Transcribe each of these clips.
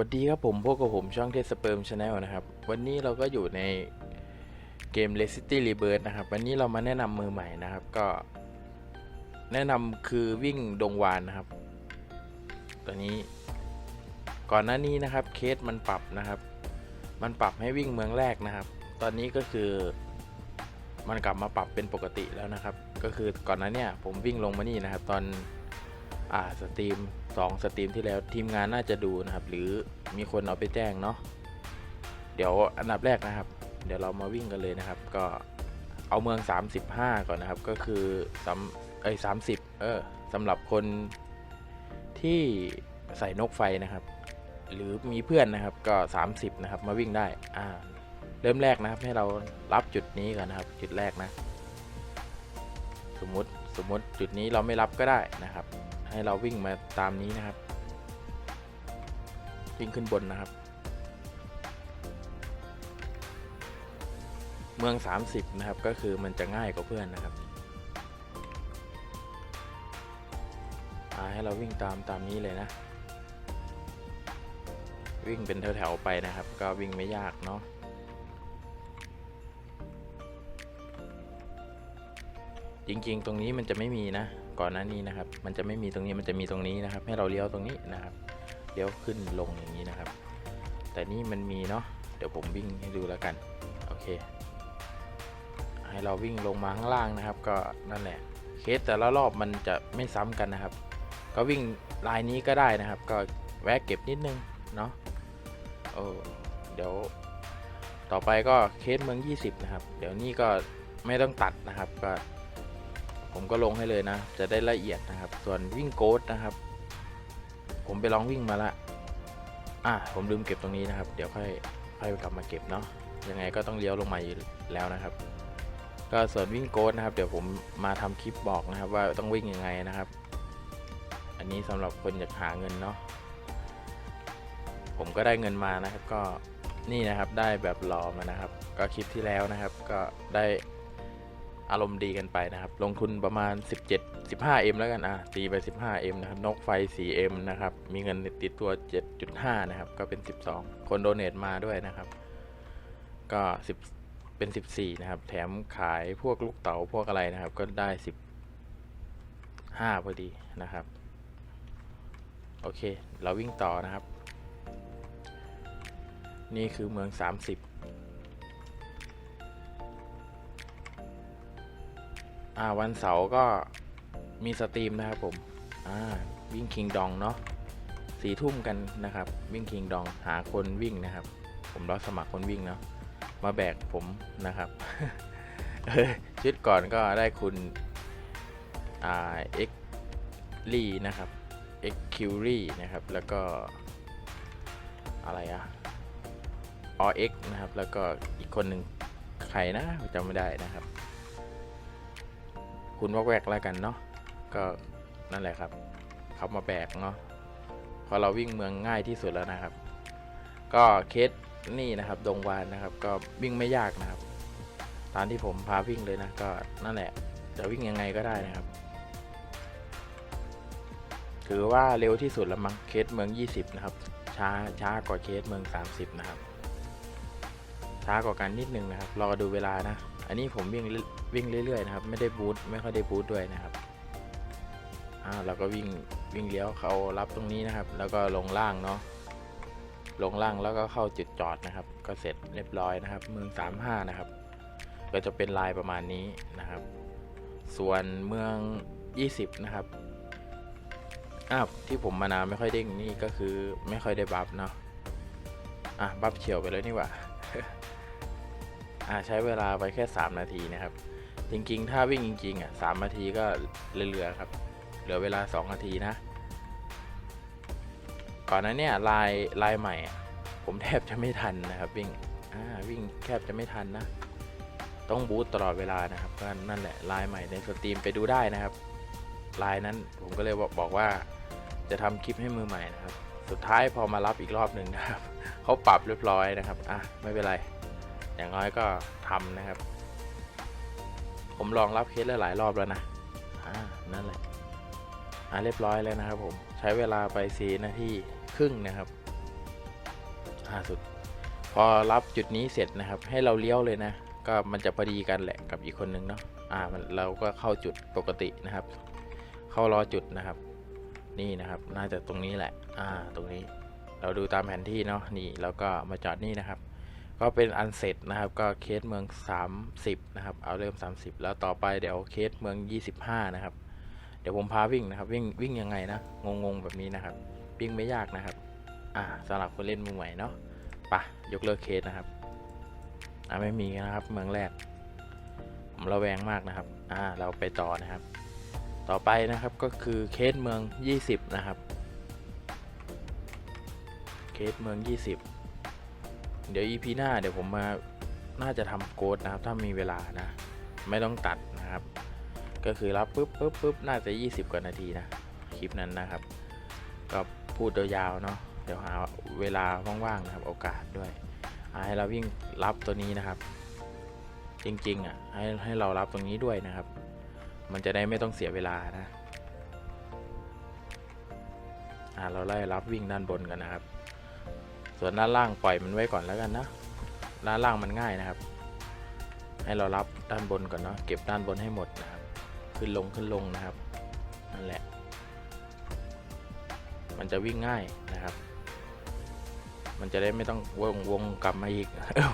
สวัสดีครับผม พวกกับผมช่องเทสเปิร์มชาแนลนะครับ วันนี้เราก็อยู่ในเกม r e c i t y Rebirth นะครับ วันนี้เรามาแนะนำมือใหม่นะครับ ก็ แนะนำคือวิ่งดงวานนะครับ ตัวนี้ ก่อนหน้านี้นะครับเคสมันปรับนะครับ มันปรับให้วิ่งเมืองแรกนะครับ ตอนนี้ก็คือมันกลับมาปรับเป็นปกติแล้วนะครับ ก็คือก่อนหน้านี่ยผมวิ่งลงมานี่นะครับ ตอน อ่าสตรีม2สตรีมที่แล้วทีมงานน่าจะดูนะครับ หรือมีคนเอาไปแจ้งเนาะเดี๋ยวอันดับแรกนะครับ เดี๋ยวเรามาวิ่งกันเลยนะครับ ก็เอาเมือง 35 ก่อนนะครับ ก็คือสำเอ้ย30เออสำหรับคนที่ใส่นกไฟนะครับ หรือมีเพื่อนนะครับก็ 30 นะครับ มาวิ่งได้อ่าเริ่มแรกนะครับให้เรารับจุดนี้ก่อนนะครับ จุดแรกนะ สมมติสมมติจุดนี้เราไม่รับก็ได้นะครับ ให้เราวิ่งมาตามนี้นะครับ วิ่งขึ้นบนนะครับ เมือง 30 นะครับ ก็คือมันจะง่ายกว่าเพื่อนนะครับอ่าให้เราวิ่งตามตามนี้เลยนะ วิ่งเป็นแถวๆไปนะครับ ก็วิ่งไม่ยากเนาะจริงๆ ตรงนี้มันจะไม่มีนะ ก่อนหน้านี้นะครับ มันจะไม่มีตรงนี้มันจะมีตรงนี้นะครับ ให้เราเลี้ยวตรงนี้นะครับเลี้ยวขึ้นลงอย่างนี้นะครับ แต่นี่มันมีเนาะเดี๋ยวผมวิ่งให้ดูแล้วกันโอเค ให้เราวิ่งลงมาข้างล่างนะครับ ก็นั่นแหละเคสแต่ละรอบมันจะไม่ซ้ำกันนะครับ ก็วิ่งลายนี้ก็ได้นะครับ ก็แวะเก็บนิดนึงเนาะโอ้เดี๋ยวต่อไปก็เคสเมือง 20 นะครับ เดี๋ยวนี้ก็ไม่ต้องตัดนะครับก็ ผมก็ลงให้เลยนะ จะได้ละเอียดนะครับ ส่วนวิ่งโกดนะครับ ผมไปลองวิ่งมาละอะผมลืมเก็บตรงนี้นะครับ เดี๋ยวค่อยค่อยกลับมาเก็บเนาะยังไงก็ต้องเลี้ยวลงมาอยู่แล้วนะครับ ก็ส่วนวิ่งโกดนะครับ เดี๋ยวผมมาทำคลิปบอกนะครับ ว่าต้องวิ่งยังไงนะครับ อันนี้สำหรับคนอยากหาเงินเนาะผมก็ได้เงินมานะครับ ก็นี่นะครับได้แบบรอมานะครับ ก็คลิปที่แล้วนะครับ ก็ได้ อารมณ์ดีกันไปนะครับ ลงทุนประมาณ 17 15M แล้วกันอะตีไป 15M นะครับนกไฟ 4M นะครับ มีเงินติดตัว 7.5 นะครับ ก็เป็น 12 คนโดเนทมาด้วยนะครับ ก็ 10 เป็น 14 นะครับ แถมขายพวกลูกเต๋าพวกอะไรนะครับ ก็ได้ 15 พอดีนะครับ โอเค เราวิ่งต่อนะครับ นี่คือเมือง 30 อ่าวันเสาร์ก็มีสตรีมนะครับผมอ่าวิ่งคิงดองเนาะสี่ทุ่มกันนะครับ วิ่งคิงดองหาคนวิ่งนะครับ ผมรับสมัครคนวิ่งเนาะมาแบกผมนะครับเออชุดก่อนก็ได้คุณอ่าเอ็กลีนะครับเอ็กคิวรีนะครับ แล้วก็อะไรอะอเอ็กนะครับ แล้วก็อีกคนหนึ่งใครนะจำไม่ได้นะครับ คุณวอกแวกแล้วกันเนาะก็นั่นแหละครับ เขามาแบกเนาะพอเราวิ่งเมืองง่ายที่สุดแล้วนะครับ ก็เคสนี่นะครับดงวานนะครับ ก็วิ่งไม่ยากนะครับ ตามที่ผมพาวิ่งเลยนะก็นั่นแหละ จะวิ่งยังไงก็ได้นะครับ ถือว่าเร็วที่สุดแล้วมั้งเคสเมือง 20 นะครับ ช้าช้ากว่าเคสเมือง 30 นะครับ ช้ากว่ากันนิดนึงนะครับ รอดูเวลานะ อันนี้ผมวิ่งวิ่งเรื่อยๆนะครับ ไม่ได้บูทไม่ค่อยได้บูทด้วยนะครับอ่าเราก็วิ่งวิ่งเลี้ยวเขารับตรงนี้นะครับ แล้วก็ลงล่างเนาะลงล่างแล้วก็เข้าจุดจอดนะครับ ก็เสร็จเรียบร้อยนะครับ เมือง35นะครับ ก็จะเป็นลายประมาณนี้นะครับ ส่วนเมือง 20 นะครับอ้าวที่ผมมานาไม่ค่อยเด้งนี่ก็คือไม่ค่อยได้บัฟเนาะอะบัฟเฉียวไปเลยนี่ว่า ใช้เวลาไปแค่ 3 นาทีนะครับ จริงๆ ถ้าวิ่งจริงๆอะสนาทีก็เหลือๆครับ เหลือเวลา 2 นาทีนะ ก่อนนั้นเนี่ยลายลายใหม่ ผมแทบจะไม่ทันนะครับวิ่งวิ่งแทบจะไม่ทันนะ ต้องบูตตลอดเวลานะครับก็นั่นแหละลายใหม่ในสตรีมไปดูได้นะครับลายนั้นผมก็เลยบอกว่าจะทำคลิปให้มือใหม่นะครับ สุดท้ายพอมารับอีกรอบหนึ่งนะครับเขาปรับเรียบร้อยนะครับ อะ ไม่เป็นไร อย่างน้อยก็ทำนะครับ ผมลองรับเคสหลายรอบแล้วนะอ่านั่นแหละอ่าเรียบร้อยแล้วนะครับผมใช้เวลาไป4นาทีครึ่งนะครับอ่าสุด พอรับจุดนี้เสร็จนะครับ ให้เราเลี้ยวเลยนะ ก็มันจะพอดีกันแหละกับอีกคนนึงเนาะอ่ามันเราก็เข้าจุดปกตินะครับ เข้ารอจุดนะครับ นี่นะครับ น่าจะตรงนี้แหละ อ่า ตรงนี้ เราดูตามแผนที่เนาะนี่แล้วก็มาจอดนี่นะครับ ก็เป็นอันเสร็จนะครับก็เคสเมือง 30 นะครับ เอาเริ่ม 30 แล้วต่อไปเดี๋ยวเคสเมือง 25 นะครับ เดี๋ยวผมพาวิ่งนะครับวิ่งวิ่งยังไงนะงงๆแบบนี้นะครับ วิ่งไม่ยากนะครับ อ่าสำหรับคนเล่นมือใหม่เนาะปะยกเลิกเคสนะครับอ่าไม่มีนะครับเมืองแรก ผมระแวงมากนะครับ อ่าเราไปต่อนะครับ ต่อไปนะครับก็คือเคสเมือง 20 นะครับ เคสเมือง 20 เดี๋ยว EP หน้าเดี๋ยวผมมาน่าจะทำโค้ดนะครับ ถ้ามีเวลานะ ไม่ต้องตัดนะครับ ก็คือรับปุ๊บปุ๊บปุ๊บน่าจะ 20 กว่านาทีนะ คลิปนั้นนะครับ ก็พูดยาวๆเนาะเดี๋ยวหาเวลาว่างๆนะครับ โอกาสด้วยให้เราวิ่งรับตัวนี้นะครับ จริงๆอะให้ให้เรารับตรงนี้ด้วยนะครับ มันจะได้ไม่ต้องเสียเวลานะอ่าเราไล่รับวิ่งด้านบนกันนะครับ ส่วนด้านล่างปล่อยมันไว้ก่อนแล้วกันนะ ด้านล่างมันง่ายนะครับ ให้เรารับด้านบนก่อนเนาะ เก็บด้านบนให้หมดนะครับ ขึ้นลงขึ้นลงนะครับ นั่นแหละ มันจะวิ่งง่ายนะครับ มันจะได้ไม่ต้องวงวงกลับมาอีกเออ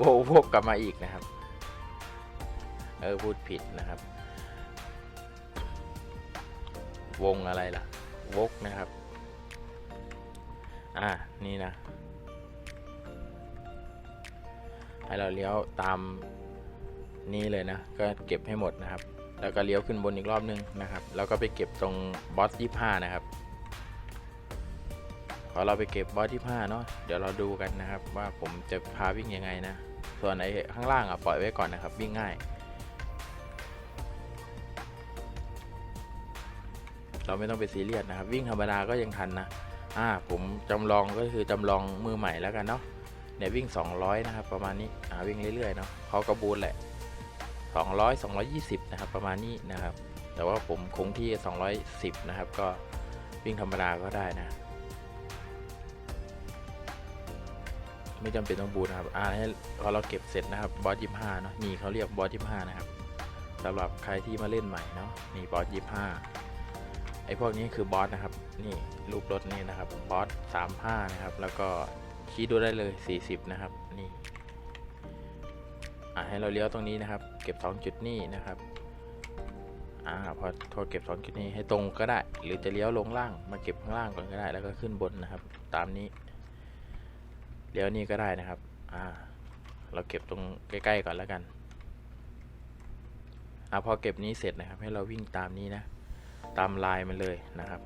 วงวกกลับมาอีกนะครับ เออพูดผิดนะครับ วงอะไรล่ะ วกนะครับ อ่านี่นะ ให้เราเลี้ยวตามนี้เลยนะ ก็เก็บให้หมดนะครับ แล้วก็เลี้ยวขึ้นบนอีกรอบนึงนะครับ แล้วก็ไปเก็บตรงบอสยี่ห้านะครับ พอเราไปเก็บบอสที่5เนาะ เดี๋ยวเราดูกันนะครับ ว่าผมจะพาวิ่งยังไงนะ ส่วนไอ้ข้างล่างอะปล่อยไว้ก่อนนะครับ วิ่งง่าย เราไม่ต้องไปซีเรียสนะครับ วิ่งธรรมดาก็ยังทันนะ อ่าผมจำลองก็คือจำลองมือใหม่แล้วกันเนาะเนี่ยวิ่ง 200 นะครับ ประมาณนี้อ่าวิ่งเรื่อยๆเนาะเขากระบูนแหละ 200 220 นะครับ ประมาณนี้นะครับ แต่ว่าผมคงที่ 210 นะครับ ก็วิ่งธรรมดาก็ได้นะ ไม่จำเป็นต้องบูทนะครับอ่าให้พอเราเก็บเสร็จนะครับบอสยี่ห้าเนาะนี่เขาเรียกบอสยี่ห้านะครับสำหรับใครที่มาเล่นใหม่เนาะนี่บอสยี่ห้า ไอพวกนี้คือบอสนะครับ นี่รูปรถนี่นะครับบอสสามห้านะครับ แล้วก็ชี้ดูได้เลย 40 นะครับ นี่อ่าให้เราเลี้ยวตรงนี้นะครับ เก็บ 2 จุดนี่นะครับอ่าพอพอเก็บ 2 จุดนี้ให้ตรงก็ได้ หรือจะเลี้ยวลงล่างมาเก็บข้างล่างก่อนก็ได้ แล้วก็ขึ้นบนนะครับ ตามนี้เดี๋ยวนี้ก็ได้นะครับอ่าเราเก็บตรงใกล้ๆก่อนแล้วกันอ่าพอเก็บนี้เสร็จนะครับ ให้เราวิ่งตามนี้นะ ตามลายมันเลยนะครับ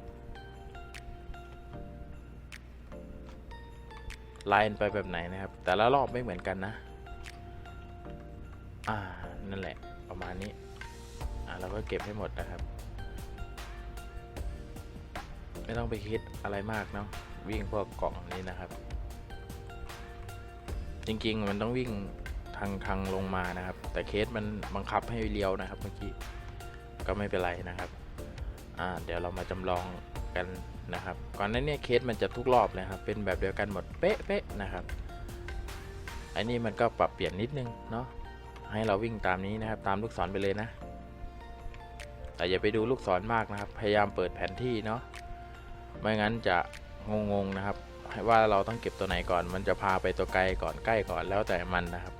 ลายไปแบบไหนนะครับ แต่ละรอบไม่เหมือนกันนะ อ่า นั่นแหละ ประมาณนี้ อ่าเราก็เก็บให้หมดนะครับ ไม่ต้องไปคิดอะไรมากเนาะ วิ่งพวกกล่องนี้นะครับ จริงๆ มันต้องวิ่งทางทางลงมานะครับ แต่เคสมันบังคับให้เลี้ยวนะครับเมื่อกี้ ก็ไม่เป็นไรนะครับ อ่าเดี๋ยวเรามาจำลองกันนะครับก่อนหนั้นเนี่ยเคสมันจะทุกรอบเลยครับเป็นแบบเดียวกันหมดเป๊ะๆนะครับอันนี้มันก็ปรับเปลี่ยนนิดนึงเนาะให้เราวิ่งตามนี้นะครับตามลูกศรไปเลยนะ แต่อย่าไปดูลูกศรมากนะครับ พยายามเปิดแผนที่เนาะไม่งั้นจะงงๆนะครับว่าเราต้องเก็บตัวไหนก่อน มันจะพาไปตัวไกลก่อนใกล้ก่อนแล้วแต่มันนะครับ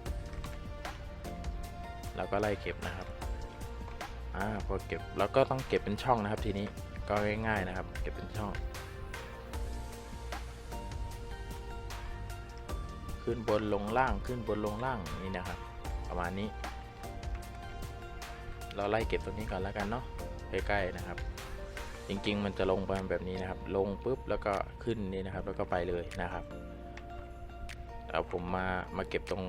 แล้วก็ไล่เก็บนะครับ อ่าพอเก็บแล้วก็ต้องเก็บเป็นช่องนะครับทีนี้ก็ง่ายๆนะครับ เก็บเป็นช่อง ขึ้นบนลงล่างขึ้นบนลงล่างนี่นะครับ ประมาณนี้ เราไล่เก็บตรงนี้ก่อนแล้วกันเนาะใกล้ๆนะครับ จริงๆ มันจะลงไปแบบนี้นะครับ ลงปุ๊บแล้วก็ขึ้นนี่นะครับ แล้วก็ไปเลยนะครับเอาผมมามาเก็บตรง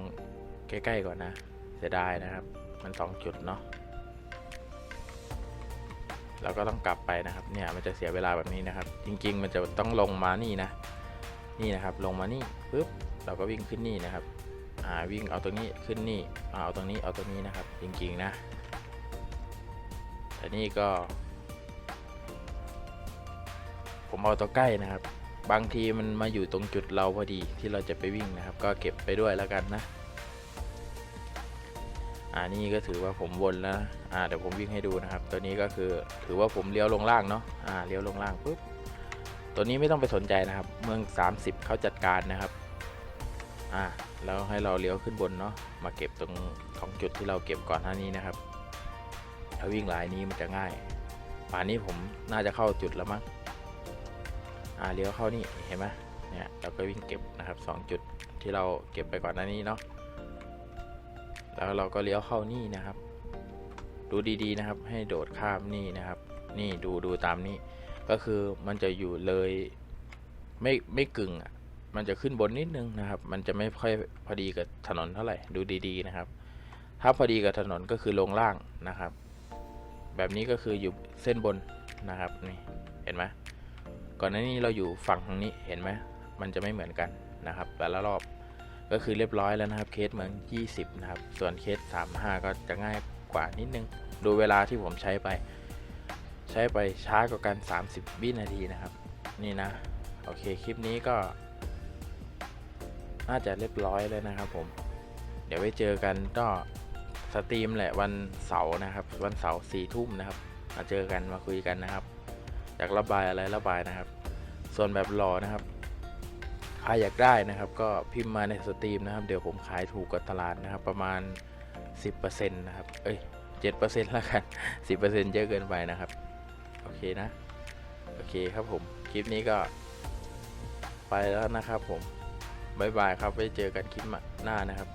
ใกล้ๆก่อนนะเสียดายนะครับ มันสองจุดเนาะ เราก็ต้องกลับไปนะครับเนี่ยมันจะเสียเวลาแบบนี้นะครับ จริง ๆ มันจะต้องลงมานี่นะ นี่นะครับลงมานี่ปุ๊บเราก็วิ่งขึ้นนี่นะครับอ่าวิ่งเอาตรงนี้ขึ้นนี่อ่าเอาตรงนี้เอาตรงนี้นะครับ จริงๆนะแต่นี่ก็ ผมเอาตัวใกล้นะครับ บางทีมันมาอยู่ตรงจุดเราพอดีที่เราจะไปวิ่งนะครับ ก็เก็บไปด้วยแล้วกันนะ อ่านี่ก็ถือว่าผมวนแล้วอ่าเดี๋ยวผมวิ่งให้ดูนะครับ ตัวนี้ก็คือถือว่าผมเลี้ยวลงล่างเนาะอ่าเลี้ยวลงล่างปุ๊บตัวนี้ไม่ต้องไปสนใจนะครับ เมือง 30 เขาจัดการนะครับอ่าแล้วให้เราเลี้ยวขึ้นบนเนาะมาเก็บตรงของจุดที่เราเก็บก่อนหน้านี้นะครับ ถ้าวิ่งลายนี้มันจะง่ายป่านนี้ผมน่าจะเข้าจุดแล้วมั้งอ่าเลี้ยวเข้านี่เห็นไหมเนี่ยเราก็วิ่งเก็บนะครับสองจุดที่เราเก็บไปก่อนหน้านี้เนาะ แล้วเราก็เลี้ยวเข้านี่นะครับ ดูดีๆนะครับ ให้โดดข้ามนี่นะครับ นี่ดูดูตามนี้ก็คือมันจะอยู่เลยไม่ไม่กึ่งอะมันจะขึ้นบนนิดนึงนะครับ มันจะไม่ค่อยพอดีกับถนนเท่าไหร่ดูดีๆนะครับ ถ้าพอดีกับถนนก็คือลงล่างนะครับ แบบนี้ก็คืออยู่เส้นบนนะครับนี่เห็นไหมก่อนหน้านี้เราอยู่ฝั่งทางนี้เห็นไหมมันจะไม่เหมือนกันนะครับ แต่ละรอบ ก็คือเรียบร้อยแล้วนะครับเคสเหมือง 20 นะครับ ส่วนเคส 35 ก็จะง่ายกว่านิดนึง ดูเวลาที่ผมใช้ไป ใช้ไปช้ากว่ากัน 30 วินาทีนะครับ นี่นะ โอเค คลิปนี้ก็ น่าจะเรียบร้อยเลยนะครับผม เดี๋ยวไว้เจอกันก็สตรีมแหละวันเสาร์นะครับ วันเสาร์สี่ทุ่มนะครับ มาเจอกันมาคุยกันนะครับ อยากระบายอะไรระบายนะครับ ส่วนแบบรอนะครับ ครอยากได้นะครับ ก็พิมพ์มาในสตรีมนะครับ เดี๋ยวผมขายถูกกว่าตลาดนะครับ ประมาณ 10%นะครับเอ้ย7%แล้วกัน 10%เยอะเกินไปนะครับ โอเคนะ โอเคครับผม คลิปนี้ก็ไปแล้วนะครับผม บ๊ายบายครับ ไว้เจอกันคลิปหน้านะครับ